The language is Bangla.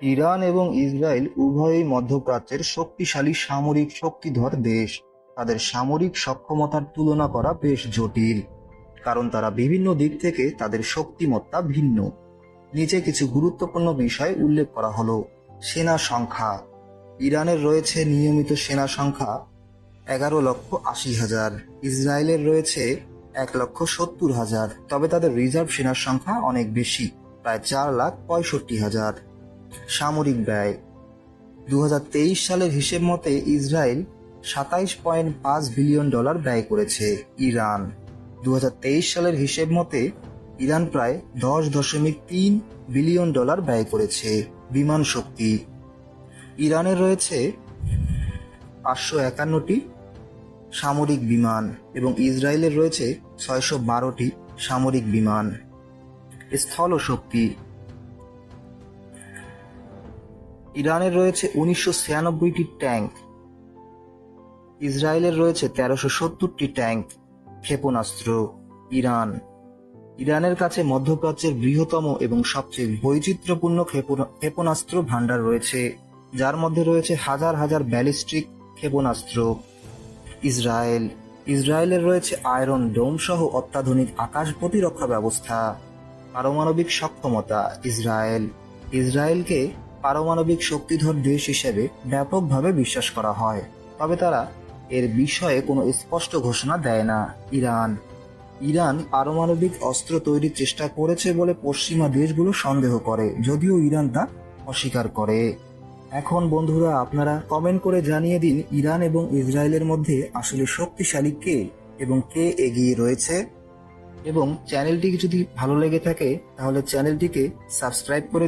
ইরান এবং ইসরায়েল উভয়ই মধ্যপ্রাচ্যের শক্তিশালী সামরিক শক্তিধর দেশ। তাদের সামরিক সক্ষমতার তুলনা করা বেশ জটিল, কারণ তারা বিভিন্ন দিক থেকে তাদের শক্তিমত্তা ভিন্ন। নিচে কিছু গুরুত্বপূর্ণ বিষয় উল্লেখ করা হলো। সেনা সংখ্যা। ইরানের রয়েছে নিয়মিত সেনা সংখ্যা এগারো লক্ষ আশি হাজার। ইসরায়েলের রয়েছে এক লক্ষ সত্তর হাজার। তবে তাদের রিজার্ভ সেনার সংখ্যা অনেক বেশি, প্রায় চার লাখ পঁয়ষট্টি হাজার। সামরিক ব্যয়। দু হাজার তেইশ সালের হিসেব মতে ইসরায়েল সাতাইশ পয়েন্ট পাঁচ বিলিয়ন ডলার ব্যয় করেছে ইরান। দু হাজার তেইশ সালের হিসেব মতে ইরান প্রায় দশ দশমিক তিন বিলিয়ন ডলার ব্যয় করেছে বিমান শক্তি। ইরানের রয়েছে পাঁচশো একান্নটি সামরিক বিমান এবং ইসরায়েলের রয়েছে ছয়শো বারোটি সামরিক বিমান। স্থল শক্তি ইরানের রয়েছে উনিশশো ছিয়ানব্বইটি ট্যাঙ্ক। ইসরায়েলের রয়েছে তেরোশো সত্তরটি ট্যাঙ্ক ক্ষেপণাস্ত্র ইরান। ইরানের কাছে মধ্যপ্রাচ্যের বৃহত্তম এবং সবচেয়ে বৈচিত্র্যপূর্ণ ক্ষেপণ- ক্ষেপণাস্ত্র ভান্ডার রয়েছে, যার মধ্যে রয়েছে হাজার হাজার ব্যালিস্টিক ক্ষেপণাস্ত্র। ইসরায়েল, ইসরায়েলের রয়েছে আয়রন ডোম সহ অত্যাধুনিক আকাশ প্রতিরক্ষা ব্যবস্থা, পারমাণবিক সক্ষমতা, ইসরায়েল। ইসরায়েলকে পারমাণবিক শক্তিধর দেশ হিসেবে ব্যাপকভাবে বিশ্বাস করা হয়। তবে তারা এর বিষয়ে কোনো স্পষ্ট ঘোষণা দেয় না। ইরান। ইরান পারমাণবিক অস্ত্র তৈরির চেষ্টা করেছে বলে পশ্চিমা দেশগুলো সন্দেহ করে, যদিও ইরান তা অস্বীকার করে। এখন বন্ধুরা, আপনারা কমেন্ট করে জানিয়ে দিন, ইরান এবং ইসরায়েলের মধ্যে আসলে শক্তিশালী কে এবং কে এগিয়ে রয়েছে? এবং চ্যানেলটি যদি ভালো লেগে থাকে, তাহলে চ্যানেলটিকে সাবস্ক্রাইব করে